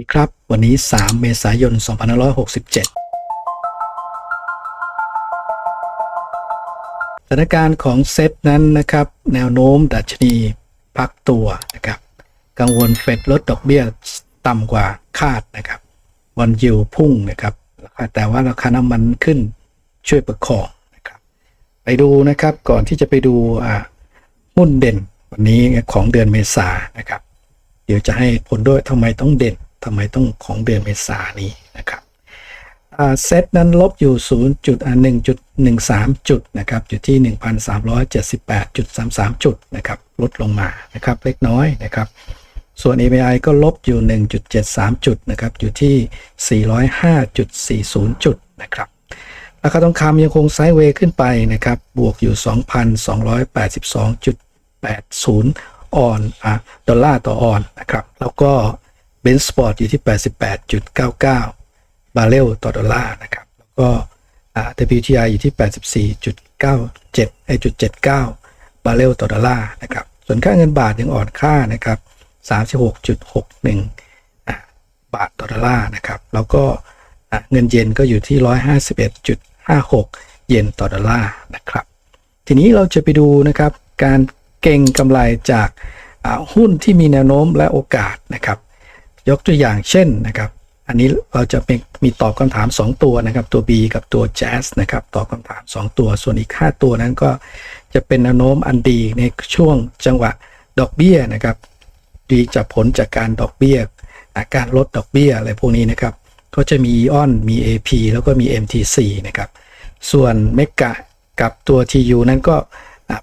ดีครับ วันนี้ 3 เมษายน 2567สถานการณ์ของเซตนั้นนะครับ แนวโน้มดัชนีพักตัวนะครับ กังวลเฟดลดดอกเบี้ยต่ำกว่าคาดนะครับ วันยิวพุ่งนะครับ แต่ว่าราคาน้ำมันขึ้นช่วยประคองนะครับ ไปดูนะครับก่อนที่จะไปดูอ่าหุ้นเด่นวันนี้ของเดือนเมษานะครับ เดี๋ยวจะให้ผลด้วยทำไมต้องเด่น ทำไมต้องของเดือนเมษานี้นะครับเซตนั้นลบอยู่0จุดอ่า1.13 จุดนะครับอยู่ที่ 1,378.33 จุดนะครับลดลงมานะครับเล็กน้อยนะครับส่วน API ก็ลบอยู่ 1.73 จุดนะครับอยู่ที่ 405.40 จุดนะครับราคาทองคำยังคงไซด์เวย์ขึ้นไปนะครับบวกอยู่ 2,282.80 ออนอะดอลลาร์ต่อออนนะครับแล้วก็ บนสปอร์ตอยู่ที่ 88.99 บาร์เรลต่อดอลลาร์นะครับ แล้วก็ WTI อยู่ที่ 84.97ไอ้จุด79 บาร์เรลต่อดอลลาร์นะครับ ส่วนค่าเงินบาทยังอ่อนค่านะครับ 36.61อะบาทต่อดอลลาร์นะครับ แล้วก็เงินเยนก็อยู่ที่ 151.56 เยนต่อดอลลาร์นะครับ ทีนี้เราจะไปดูนะครับการเก่งกำไรจากหุ้นที่มีแนวโน้มและโอกาสนะครับ ยกตัวอย่างเช่นนะครับ อันนี้เราจะเป็นมีตอบคำถาม 2 ตัวนะครับ ตัว B กับตัว Jazz นะครับ ตอบคำถาม 2 ตัว ส่วนอีก 5 ตัวนั้นก็จะเป็นแนวโน้มอันดีในช่วงจังหวะดอกเบี้ยนะครับ ดีจากผลจากการดอกเบี้ยอาการลดดอกเบี้ยอะไรพวกนี้นะครับ ก็จะมี EON มี AP แล้วก็มี MTC นะครับ ส่วนเมกะกับตัว TU นั้นก็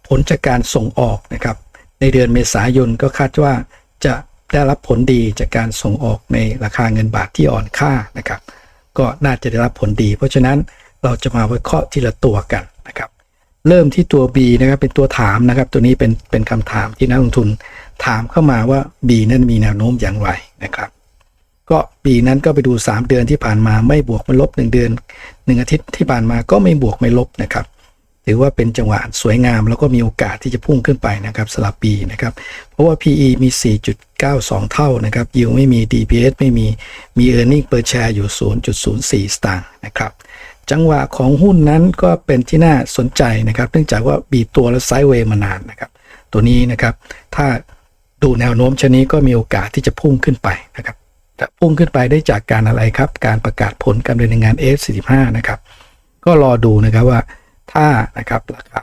ผลจากการส่งออกนะครับ ในเดือนเมษายนก็คาดว่าจะ ได้รับผลดีจากการส่งออกในราคาเงินบาทที่อ่อนค่านะครับ ก็น่าจะได้รับผลดี เพราะฉะนั้นเราจะมาวิเคราะห์ทีละตัวกันนะครับ เริ่มที่ตัว B นะครับเป็นตัวถามนะครับ ตัวนี้เป็นเป็นคำถามที่นักลงทุนถามเข้ามาว่า B นั้นมีแนวโน้มอย่างไรนะครับ ก็ปีนั้นก็ไปดู 3 เดือนที่ผ่านมาไม่บวกไม่ลบ 1 เดือน 1 อาทิตย์ที่ผ่านมาก็ไม่บวกไม่ลบนะครับ ถือว่าเป็นจังหวะสวยงาม แล้วก็มีโอกาสที่จะพุ่งขึ้นไปนะครับสลับปีนะครับเพราะว่า PE มี 4.92 เท่านะครับยิวไม่มี DPS ไม่มีมี e a r n i n g per share อยู่ 0.04 สตางค์นะครับจังหวะของหุ้นนั้นก็เป็นที่น่าสนใจนะครับ เนื่องจากว่าบีบตัวและไซด์เวย์มานานนะครับ ตัวนี้นะครับถ้าดูแนวโน้มชนนี้ก็มีโอกาสที่จะพุ่งขึ้นไปนะครับจะพุ่งขึ้นไปได้จากการอะไรครับ การประกาศผลการดำเนินงาน F45 นะครับ ก็รอดูนะครับว่า ถ้านะครับราคา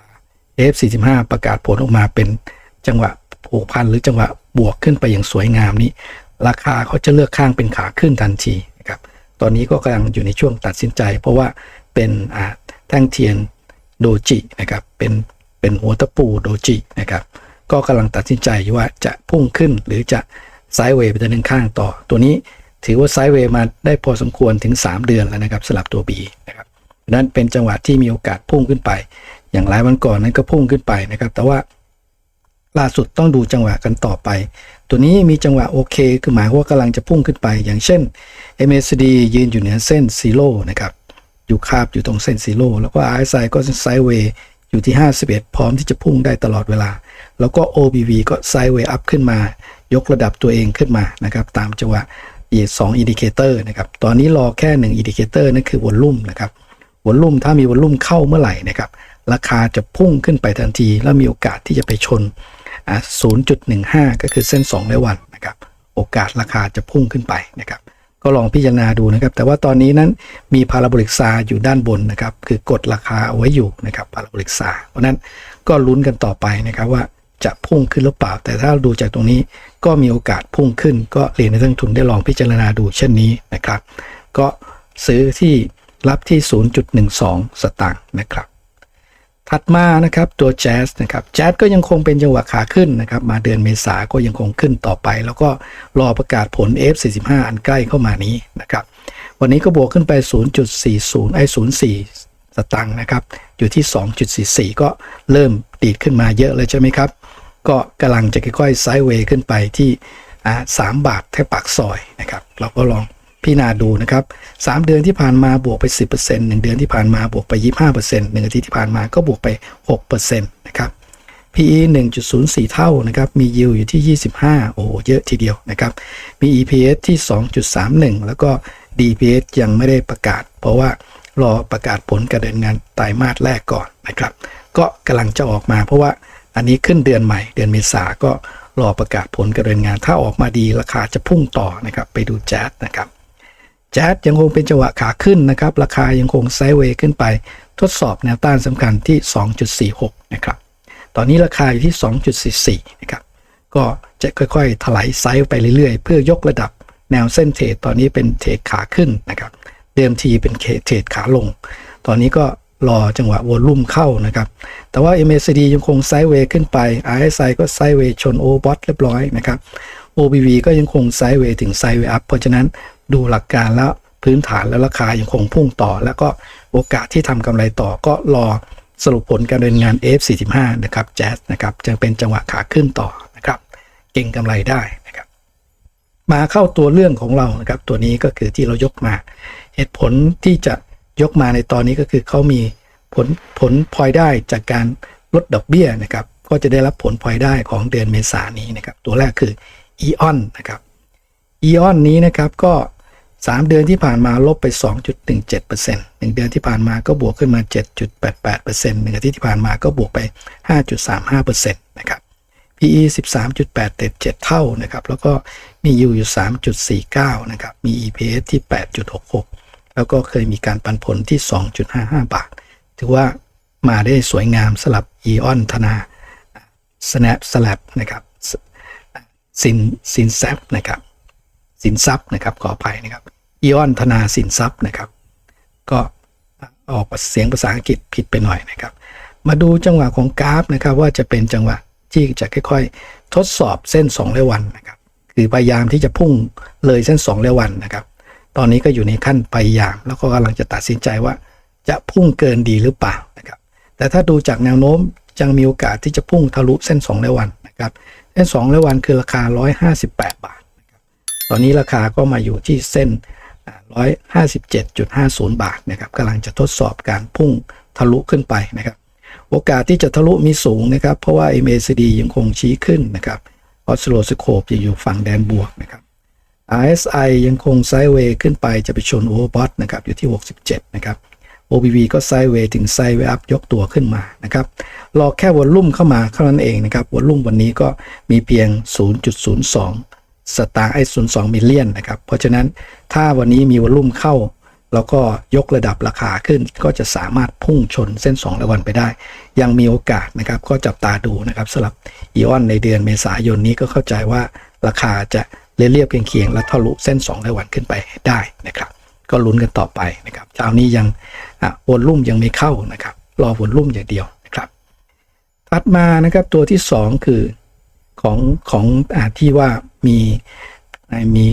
F45 ประกาศผลออกมาเป็นจังหวะผูกพันหรือจังหวะบวกขึ้นไปอย่างสวยงามนี้ ราคาเขาจะเลือกข้างเป็นขาขึ้นทันทีนะครับตอนนี้ก็กำลังอยู่ในช่วงตัดสินใจ เพราะว่าเป็นอ่าแท่งเทียนโดจินะครับเป็นเป็นหัวตะปูโดจินะครับก็กำลังตัดสินใจว่าจะพุ่งขึ้นหรือจะไซด์เวย์ไปทางข้างต่อ ตัวนี้ถือว่าไซด์เวย์มาได้พอสมควรถึง 3 เดือนแล้วนะครับสลับตัว B นะครับ นั้นเป็นจังหวะที่มีโอกาสพุ่งขึ้นไป อย่างหลายวันก่อนนั้นก็พุ่งขึ้นไปนะครับ แต่ว่าล่าสุดต้องดูจังหวะกันต่อไป ตัวนี้มีจังหวะโอเค คือหมายว่ากำลังจะพุ่งขึ้นไป อย่างเช่น MACD ยืนอยู่เหนือเส้นซีโร่นะครับอยู่คาบอยู่ตรงเส้นซีโร่แล้วก็ RSI ก็ไซด์เวย์อยู่ที่ 51 พร้อมที่จะพุ่งได้ตลอดเวลา แล้วก็ OBV ก็ไซด์เวย์อัพขึ้นมา ยกระดับตัวเองขึ้นมานะครับตามจังหวะอีก2อินดิเคเตอร์นะครับตอนนี้รอแค่1อินดิเคเตอร์นั่นคือวอลลุ่มนะครับ วอลลุ่มถ้ามีวอลลุ่มเข้าเมื่อไหร่นะครับราคาจะพุ่งขึ้นไปทันที แล้วมีโอกาสที่จะไปชน 0.15 ก็คือเส้น2ร้อยวันนะครับโอกาสราคาจะพุ่งขึ้นไปนะครับก็ลองพิจารณาดูนะครับ แต่ว่าตอนนี้นั้นมีพาราโบลิกซาอยู่ด้านบนนะครับ คือกดราคาเอาไว้อยู่นะครับพาราโบลิกซาเพราะนั้นก็ลุ้นกันต่อไปนะครับว่าจะพุ่งขึ้นหรือเปล่า แต่ถ้าดูจากตรงนี้ก็มีโอกาสพุ่งขึ้น ก็เรียนในทั้งทุนได้ลองพิจารณาดูเช่นนี้นะครับ ก็ซื้อที่ รับที่ 0.12 สตางค์นะครับ ถัดมานะครับตัวแจ๊สนะครับแจ๊สก็ยังคงเป็นจังหวะขาขึ้นนะครับมาเดือนเมษาก็ยังคงขึ้นต่อไป แล้วก็รอประกาศผล F45 อันใกล้เข้ามานี้นะครับ วันนี้ก็บวกขึ้นไป 0.40ไอ้04 สตังค์นะครับ อยู่ที่ 2.44 ก็เริ่มดีดขึ้นมาเยอะเลยใช่ไหมครับ ก็กำลังจะค่อยๆไซด์เวย์ขึ้นไปที่อ่า3บาทแท่ปากซอยนะครับ เราก็ลอง พี่นาดูนะครับ3เดือนที่ผ่านมาบวกไป 10% 1 เดือนที่ผ่านมาบวกไป 25% 1อาทิตย์ที่ผ่านมาก็บวกไป 6%นะครับ PE 1.04 เท่านะครับ มี yield อยู่ที่ 25 โอ้โห เยอะทีเดียวนะครับ มี EPS ที่ 2.31 แล้วก็ DPS ยังไม่ได้ประกาศ เพราะว่ารอประกาศผลการเนินงานไตรมาสแรกก่อนนะครับ ก็กำลังจะออกมาเพราะว่าอันนี้ขึ้นเดือนใหม่ เดือนเมษาก็รอประกาศผลการเนินงาน ถ้าออกมาดีราคาจะพุ่งต่อนะครับ ไปดูแจ๊สนะครับ แจ๊สยังคงเป็นจังหวะขาขึ้นนะครับ ราคายังคงไซด์เวย์ขึ้นไป ทดสอบแนวต้านสำคัญที่ 2.46 นะครับ ตอนนี้ราคาอยู่ที่ 2.44 นะครับ ก็จะค่อยๆ ถลายไซด์ไปเรื่อยๆ เพื่อยกระดับแนวเส้นเทรดตอนนี้เป็นเทรดขาขึ้นนะครับ เดิมทีเป็นเทรดขาลง ตอนนี้ก็รอจังหวะวอลลุ่มเข้านะครับ แต่ว่า MACD ยังคงไซด์เวย์ขึ้นไป RSI ก็ไซด์เวย์ชนโอบอทเรียบร้อยนะครับ OBV ก็ยังคงไซด์เวย์ถึงไซด์เวย์อัพเพราะฉะนั้น ดูหลักการแล้วพื้นฐานแล้วราคายังคงพุ่งต่อ แล้วก็โอกาสที่ทำกำไรต่อก็รอสรุปผลการดำเนินงาน F45 นะครับแจ๊สนะครับจึงเป็นจังหวะขาขึ้นต่อนะครับ เก่งกำไรได้นะครับ มาเข้าตัวเรื่องของเรานะครับ ตัวนี้ก็คือที่เรายกมา เหตุผลที่จะยกมาในตอนนี้ก็คือเขามีผลผลพลอยได้จากการลดดอกเบี้ยนะครับ ก็จะได้รับผลพลอยได้ของเดือนเมษายนนี้นะครับ ตัวแรกคืออีออนนะครับอีออนนี้นะครับก็ 3 เดือนที่ผ่านมาลบไป 2.17%หนึ่งเดือนที่ผ่านมาก็บวกขึ้นมา 7.88%หนึ่งอาทิตย์ที่ผ่านมาก็บวกไป 5.35%นะครับ PE 13.8เต็7เท่านะครับ แล้วก็มี yield อยู่ 3.49 นะครับ มี EPS ที่ 8.66 แล้วก็เคยมีการปันผลที่ 2.55 บาท ถือว่ามาได้สวยงามสลับ EON ธนา Snap Slab นะครับสินสินแซปนะครับ สินทรัพย์นะครับขออภัยนะครับ EON ธนาสินทรัพย์นะครับ ก็ออกเสียงภาษาอังกฤษผิดไปหน่อยนะครับ มาดูจังหวะของกราฟนะครับ ว่าจะเป็นจังหวะที่จะค่อยๆ ทดสอบเส้น2เรวันนะครับ คือพยายามที่จะพุ่งเลยเส้น2เรวันนะครับ ตอนนี้ก็อยู่ในขั้นพยายาม แล้วก็กำลังจะตัดสินใจว่าจะพุ่งเกินดีหรือเปล่านะครับ แต่ถ้าดูจากแนวโน้มยังมีโอกาสที่จะพุ่งทะลุเส้น2เรวันนะครับ เส้น2เรวันคือราคา 158 บาท ตอนนี้ราคาก็มาอยู่ที่เส้น 157.50 บาทนะครับกำลังจะทดสอบการพุ่งทะลุขึ้นไปนะครับ โอกาสที่จะทะลุมีสูงนะครับ เพราะว่า MACD ยังคงชี้ขึ้นนะครับออสโลสโคปจะอยู่ฝั่งแดนบวกนะครับ RSI ยังคงไซด์เวย์ขึ้นไปจะไปชนโอเวอร์บอทนะครับอยู่ที่ 67 นะครับ OBV ก็ไซด์เวย์ถึงไซด์เวย์อัพยกตัวขึ้นมานะครับ รอแค่วอลลุ่มเข้ามาเท่านั้นเองนะครับวอลลุ่มวันนี้ก็มีเพียง 0.02 สตาร์ไอศูนย์สองมิลเลียนนะครับ เพราะฉะนั้นถ้าวันนี้มีวอลลุ่มเข้า แล้วก็ยกระดับราคาขึ้น ก็จะสามารถพุ่งชนเส้น2ระวันไปได้ ยังมีโอกาสนะครับ ก็จับตาดูนะครับสำหรับอีออนในเดือนเมษายนนี้ก็เข้าใจว่าราคาจะเรียบๆเคียงๆและทะลุเส้น2ระวันขึ้นไปได้นะครับ ก็ลุ้นกันต่อไปนะครับเช้านี้ยังวอลลุ่มยังไม่เข้านะครับ รอวอลลุ่มอย่างเดียวนะครับถัดมานะครับตัวที่ 2 คือของของอที่ว่า มีมี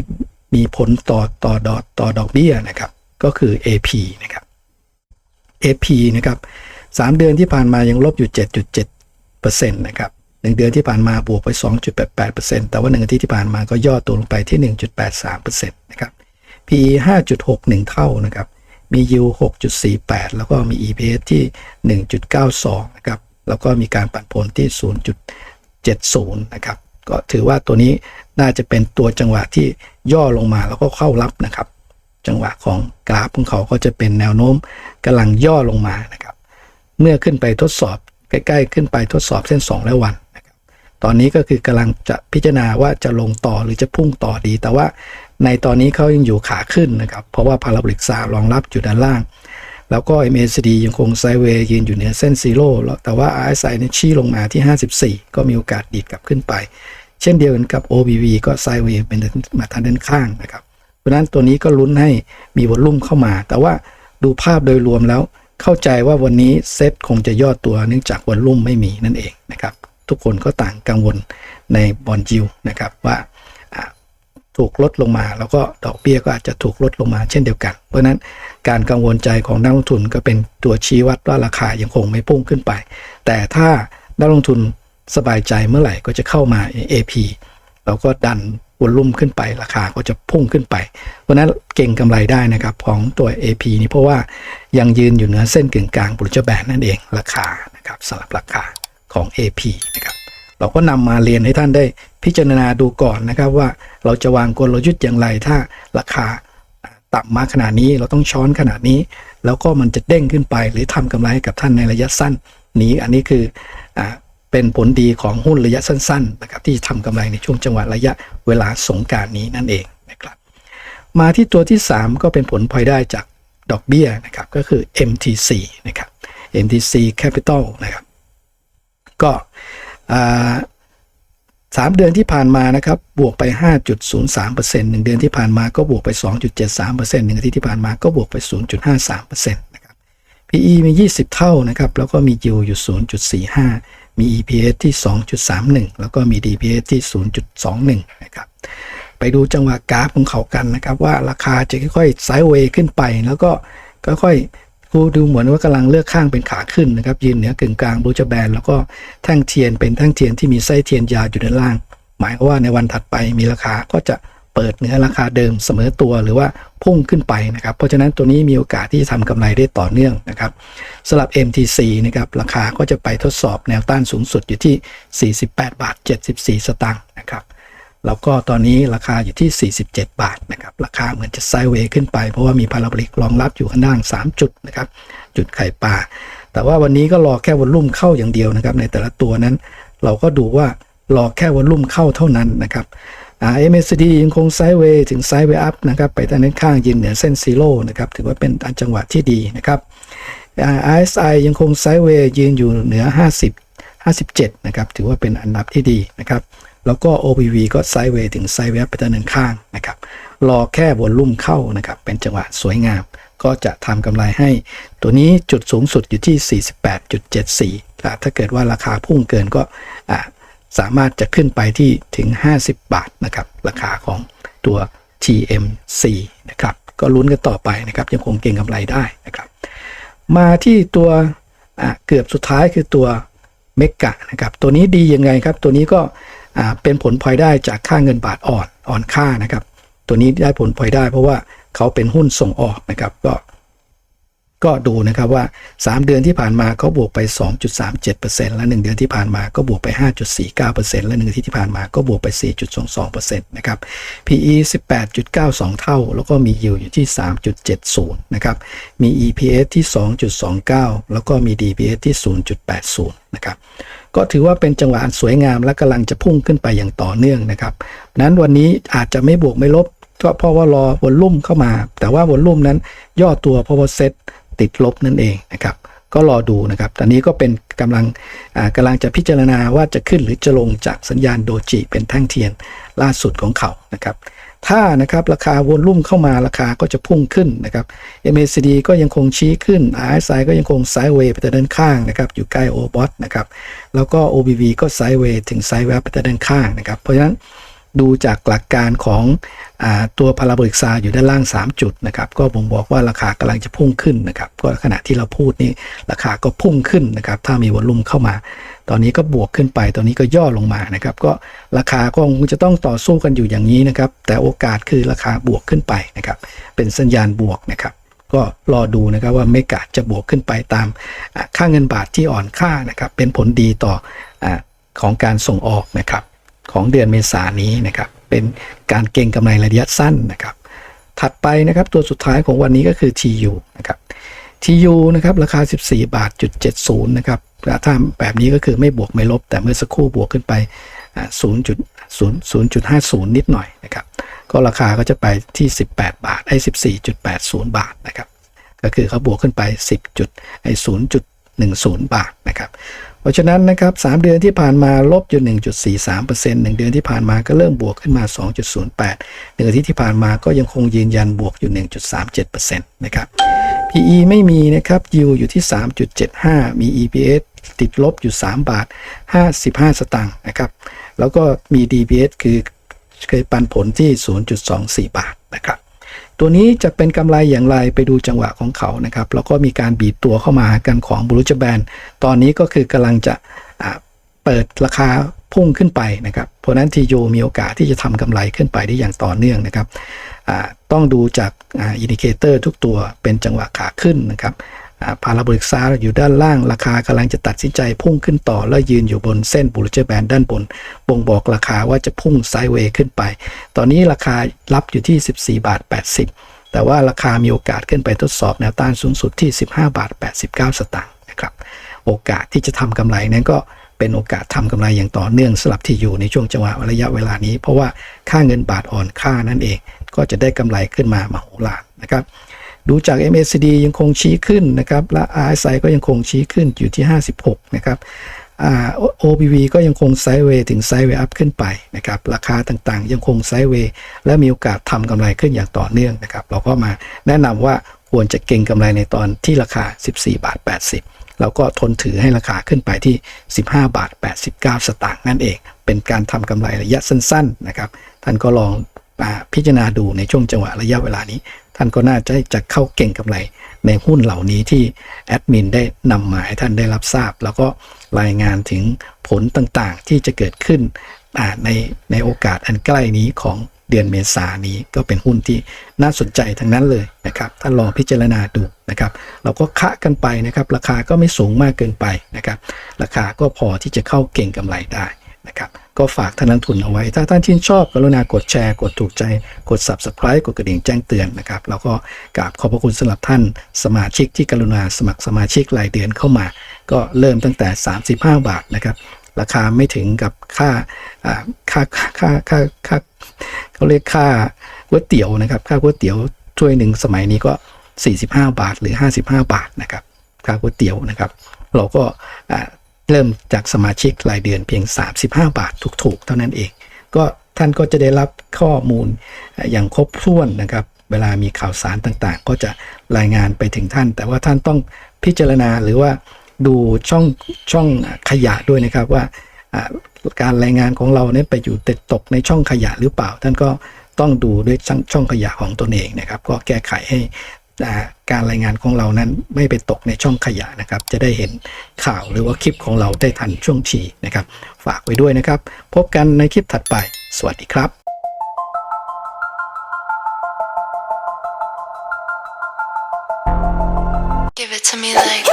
มีผลต่อต่อดอกต่อดอกเบี้ยนะครับ ก็คือ AP นะครับ AP นะครับสามเดือนที่ผ่านมายังลบอยู่ 7.7%นะครับหนึ่งเดือนที่ผ่านมาบวกไป 2.88%แต่ว่าหนึ่งอาทิตย์ที่ผ่านมาก็ย่อตัวลงไปที่ 1.83%นะครับ PE 5.61 เท่านะครับ มี yield 6.48 แล้วก็มี EPS ที่ 1.92 นะครับ แล้วก็มีการปันผลที่ 0.70 นะครับ ก็ถือว่าตัวนี้น่าจะเป็นตัวจังหวะที่ย่อลงมาแล้วก็เข้ารับนะครับ จังหวะของกราฟของเขาก็จะเป็นแนวโน้มกำลังย่อลงมานะครับ เมื่อขึ้นไปทดสอบใกล้ๆ ขึ้นไปทดสอบเส้น 2 และวันนะครับตอนนี้ก็คือกำลังจะพิจารณาว่าจะลงต่อหรือจะพุ่งต่อดี แต่ว่าในตอนนี้เขายังอยู่ขาขึ้นนะครับ เพราะว่าพาราบริกซารองรับอยู่ด้านล่าง แล้วก็ MACD ยังคงไซด์เวย์ยืนอยู่เหนือเส้นซีโร่แล้วแต่ว่า RSI เนี่ยชี้ลงมาที่ 54 ก็มีโอกาสดีดกลับขึ้นไป เช่นเดียวกันกับ OBV ก็ไซด์เวย์เป็นมาทางด้านข้างนะครับ เพราะนั้นตัวนี้ก็ลุ้นให้มีวอลลุ่มเข้ามา แต่ว่าดูภาพโดยรวมแล้วเข้าใจว่าวันนี้เซตคงจะย่อตัวเนื่องจากวอลลุ่มไม่มีนั่นเองนะครับทุกคนก็ต่างกังวลในบอลจิวนะครับว่า ถูกลดลงมา แล้วก็ดอกเบี้ยก็อาจจะถูกลดลงมาเช่นเดียวกัน เพราะนั้นการกังวลใจของนักลงทุนก็เป็นตัวชี้วัดว่าราคายังคงไม่พุ่งขึ้นไป แต่ถ้านักลงทุนสบายใจเมื่อไหร่ก็จะเข้ามา AP แล้วก็ดันวอลุ่มขึ้นไปราคาก็จะพุ่งขึ้นไป เพราะฉะนั้นเก่งกำไรได้นะครับของตัว AP นี้เพราะว่ายังยืนอยู่เหนือเส้นกึ่งกลางบริจแบนนั่นเองราคานะครับสำหรับราคาของ AP นะครับ เราก็นำมาเรียนให้ท่านได้พิจารณาดูก่อนนะครับว่าเราจะวางกลยุทธ์อย่างไร ถ้าราคาต่ำมาขนาดนี้เราต้องช้อนขนาดนี้ แล้วก็มันจะเด้งขึ้นไป หรือทำกำไรให้กับท่านในระยะสั้น นี้อันนี้คืออเป็นผลดีของหุ้นระยะสั้นๆนะครับที่ทำกำไรในช่วงจังหวะระยะเวลาสงการนี้นั่นเองนะครับมาที่ตัวที่ 3 ก็เป็นผลพลอยได้จากดอกเบี้ยนะครับก็คือ MTC นะครับ MTC Capital นะครับก็ สามเดือนที่ผ่านมานะครับบวกไป 5.03%หนึ่งเดือนที่ผ่านมาก็บวกไป 2.73%หนึ่งอาทิตย์ที่ผ่านมาก็บวกไป 0.53%นะครับ PE มี 20 เท่านะครับ แล้วก็มี yield อยู่ 0.45 มี EPS ที่ 2.31 แล้วก็มี DPS ที่ 0.21 นะครับ ไปดูจังหวะกราฟของเขากันนะครับ ว่าราคาจะค่อยๆไซด์เวย์ขึ้นไปแล้วก็ค่อยๆ ดูดูเหมือนว่ากำลังเลือกข้างเป็นขาขึ้นนะครับยืนเหนือกึ่งกลางบลูจแบนแล้วก็แท่งเทียนเป็นแท่งเทียนที่มีไส้เทียนยาวอยู่ด้านล่าง หมายว่าในวันถัดไปมีราคาก็จะเปิดเหนือราคาเดิมเสมอตัวหรือว่าพุ่งขึ้นไปนะครับ เพราะฉะนั้นตัวนี้มีโอกาสที่จะทำกำไรได้ต่อเนื่องนะครับสำหรับ MTC นะครับราคาก็จะไปทดสอบแนวต้านสูงสุดอยู่ที่ 48 บาท 74 สตางค์ แล้วก็ตอนนี้ราคาอยู่ที่ 47 บาทนะครับ ราคาเหมือนจะไซด์เวย์ขึ้นไปเพราะว่ามีพาราบลิกรองรับอยู่ข้างล่าง 3 จุดนะครับ จุดไข่ปลา แต่ว่าวันนี้ก็รอแค่วอลลุ่มเข้าอย่างเดียวนะครับ ในแต่ละตัวนั้น เราก็ดูว่ารอแค่วอลลุ่มเข้าเท่านั้นนะครับอ่า MACD ยังคงไซด์เวย์ถึงไซด์เวย์อัพนะครับ ไปทางด้านข้างยืนเหนือเส้นซีโร่นะครับ ถือว่าเป็นอันจังหวะที่ดีนะครับไอ่า RSI ยังคงไซด์เวย์ยืนอยู่เหนือ 50 57 นะครับ ถือว่าเป็นอันดับที่ดีนะครับ แล้วก็ OPV ก็ไซด์เวย์ถึงไซด์เวย์ไปทางด้านข้างนะครับรอแค่วอลลุ่มเข้านะครับเป็นจังหวะสวยงาม ก็จะทำกำไรให้ ตัวนี้จุดสูงสุดอยู่ที่ 48.74อ่ถ้าเกิดว่าราคาพุ่งเกินก็สามารถจะขึ้นไปที่ถึง 50 บาทนะครับราคาของตัว TMC นะครับก็ลุ้นกันต่อไปนะครับยังคงเก็งกำไรได้นะครับมาที่ตัวเกือบสุดท้ายคือตัวเมกะนะครับตัวนี้ดียังไงครับ ตัวนี้ก็ เป็นผลพลอยได้จากค่าเงินบาทอ่อนอ่อนค่านะครับ ตัวนี้ได้ผลพลอยได้เพราะว่าเขาเป็นหุ้นส่งออกนะครับก็ก็ดูนะครับว่า 3 เดือนที่ผ่านมาเขาบวกไป 2.37%และ 1 เดือนที่ผ่านมาก็บวกไป 5.49%และ1อาทิตย์ที่ผ่านมาก็บวกไป 4.22%นะครับ PE 18.92 เท่า แล้วก็มี yield อยู่ที่ 3.70 นะครับ มี EPS ที่ 2.29 แล้วก็มี DPS ที่ 0.80 นะครับ ก็ถือว่าเป็นจังหวะสวยงามและกำลังจะพุ่งขึ้นไปอย่างต่อเนื่องนะครับ นั้นวันนี้อาจจะไม่บวกไม่ลบก็เพราะว่ารอวอลลุ่มเข้ามา แต่ว่าวอลลุ่มนั้นย่อตัวเพราะว่าเซตติดลบนั่นเองนะครับ ก็รอดูนะครับ ตอนนี้ก็เป็นกำลังอ่ากำลังจะพิจารณาว่าจะขึ้นหรือจะลงจากสัญญาณโดจิเป็นแท่งเทียนล่าสุดของเขานะครับ ถ้านะครับราคาวอลลุ่มเข้ามาราคาก็จะพุ่งขึ้นนะครับ MACD ก็ยังคงชี้ขึ้น RSI ก็ยังคงไซด์เวย์ไปแต่ด้านข้างนะครับอยู่ใกล้ o b o t นะครับแล้วก็ OBV ก็ไซด์เวย์ถึงไซด์เวย์ไปแต่ด้านข้างนะครับ เพราะฉะนั้นดูจากหลักการของอตัวพาราโบลิกซาอยู่ด้านล่าง 3 จุดนะครับก็บ่งบอกว่าราคากำลังจะพุ่งขึ้นนะครับก็ขณะที่เราพูดนี่ราคาก็พุ่งขึ้นนะครับถ้ามีวอลุ่มเข้ามา ตอนนี้ก็บวกขึ้นไป ตอนนี้ก็ย่อลงมานะครับ ก็ราคาก็คงจะต้องต่อสู้กันอยู่อย่างนี้นะครับ แต่โอกาสคือราคาบวกขึ้นไปนะครับ เป็นสัญญาณบวกนะครับ ก็รอดูนะครับว่าเมกาจะบวกขึ้นไปตามค่าเงินบาทที่อ่อนค่านะครับ เป็นผลดีต่ออของการส่งออกนะครับ ของเดือนเมษายนนี้นะครับ เป็นการเก็งกำไรระยะสั้นนะครับ ถัดไปนะครับตัวสุดท้ายของวันนี้ก็คือ TU นะครับ TU นะครับราคา 14 บาทจุด70 นะครับถ้าแบบนี้ก็คือไม่บวกไม่ลบ แต่เมื่อสักครู่บวกขึ้นไป0.050 นิดหน่อยนะครับ ก็ราคาก็จะไปที่ 18 บาทไอ้14.80 บาทนะครับ ก็คือเขาบวกขึ้นไป 10จุดไอ้0.10 บาทนะครับ เพราะฉะนั้นนะครับ 3 เดือนที่ผ่านมาลบอยู่ 1.43% 1 เดือนที่ผ่านมาก็เริ่มบวกขึ้นมา 2.08หนึ่งอาทิตย์ที่ผ่านมาก็ยังคงยืนยันบวกอยู่ 1.37%นะครับ PE ไม่มีนะครับ yield อยู่ที่ 3.75 มี EPS ติดลบอยู่ 3 บาท 55 สตางค์นะครับ แล้วก็มี DPS คือเคยปันผลที่ 0.24 บาทนะครับตัวนี้จะเป็นกำไรอย่างไรไปดูจังหวะของเขานะครับแล้วก็มีการบีบตัวเข้ามากันของบรูจแบนตอนนี้ก็คือกำลังจะเปิดราคาพุ่งขึ้นไปนะครับเพราะนั้นทีโยมีโอกาสที่จะทำกำไรขึ้นไปได้อย่างต่อเนื่องนะครับ ต้องดูจากอินดิเคเตอร์ทุกตัวเป็นจังหวะขาขึ้นนะครับพาราโบลิกซาอยู่ด้านล่างราคากำลังจะตัดสินใจพุ่งขึ้นต่อ แล้วยืนอยู่บนเส้นบูลเจอร์แบนด้านบน บ่งบอกราคาว่าจะพุ่งไซด์เวย์ขึ้นไป ตอนนี้ราคารับอยู่ที่ 14 บาท 80 แต่ว่าราคามีโอกาสขึ้นไปทดสอบแนวต้านสูงสุดที่ 15 บาท 89 สตางค์นะครับ โอกาสที่จะทำกำไรนั้นก็เป็นโอกาสทำกำไรอย่างต่อเนื่องสลับที่อยู่ในช่วงจังหวะระยะเวลานี้ เพราะว่าค่าเงินบาทอ่อนค่านั่นเอง ก็จะได้กำไรขึ้นมามโหฬารนะครับดูจาก MACD ยังคงชี้ขึ้นนะครับและ RSI ก็ยังคงชี้ขึ้นอยู่ที่ 56 นะครับอ่า OBV ก็ยังคงไซด์เวย์ถึงไซด์เวย์อัพขึ้นไปนะครับราคาต่างๆ ยังคงไซด์เวย์และมีโอกาสทำกำไรขึ้นอย่างต่อเนื่องนะครับเราก็มาแนะนำว่าควรจะเก็งกำไรในตอนที่ราคา 14 บาท 80 แล้วก็ทนถือให้ราคาขึ้นไปที่ 15 บาท 89 สตางค์นั่นเอง เป็นการทำกำไรระยะสั้นๆนะครับ ท่านก็ลอง อาพิจารณาดูในช่วงจังหวะระยะเวลานี้ ท่านก็น่าจะจะเข้าเก่งกำไรในหุ้นเหล่านี้ที่แอดมินได้นำมาให้ท่านได้รับทราบ แล้วก็รายงานถึงผลต่างๆ ที่จะเกิดขึ้นในในโอกาสอันใกล้นี้ของเดือนเมษานี้ก็เป็นหุ้นที่น่าสนใจทั้งนั้นเลยนะครับท่านลองพิจารณาดูนะครับ เราก็คะกันไปนะครับ ราคาก็ไม่สูงมากเกินไปนะครับ ราคาก็พอที่จะเข้าเก่งกำไรได้ นะครับก็ฝากท่านนักทุนเอาไว้ ถ้าท่านชื่นชอบกรุณากดแชร์ กดถูกใจ กด subscribe กดกระดิ่งแจ้งเตือนนะครับ แล้วก็กราบขอบพระคุณสำหรับท่านสมาชิกที่กรุณาสมัครสมาชิกรายเดือนเข้ามา ก็เริ่มตั้งแต่ 35 บาทนะครับ ราคาไม่ถึงกับค่าค่าค่าค่าค่าเขาเรียกค่าก๋วยเตี๋ยวนะครับ ค่าก๋วยเตี๋ยวถ้วยหนึ่งสมัยนี้ก็ 45 บาทหรือ 55 บาทนะครับค่าก๋วยเตี๋ยวนะครับ เราก็ เริ่มจากสมาชิกรายเดือนเพียง 35 บาทถูกๆ เท่านั้นเอง ก็ท่านก็จะได้รับข้อมูลอย่างครบถ้วนนะครับ เวลามีข่าวสารต่างๆ ก็จะรายงานไปถึงท่าน แต่ว่าท่านต้องพิจารณาหรือว่าดูช่องช่องขยะด้วยนะครับว่าการรายงานของเราเนี่ยไปอยู่ติดตกในช่องขยะหรือเปล่า ท่านก็ต้องดูด้วยช่องช่องขยะของตนเองนะครับ ก็แก้ไขให้ อ่การรายงานของเรานั้นไม่ไปตกในช่องขยะนะครับ จะได้เห็นข่าวหรือว่าคลิปของเราได้ทันช่วงทีนะครับ ฝากไว้ด้วยนะครับ พบกันในคลิปถัดไป สวัสดีครับ Give it to me like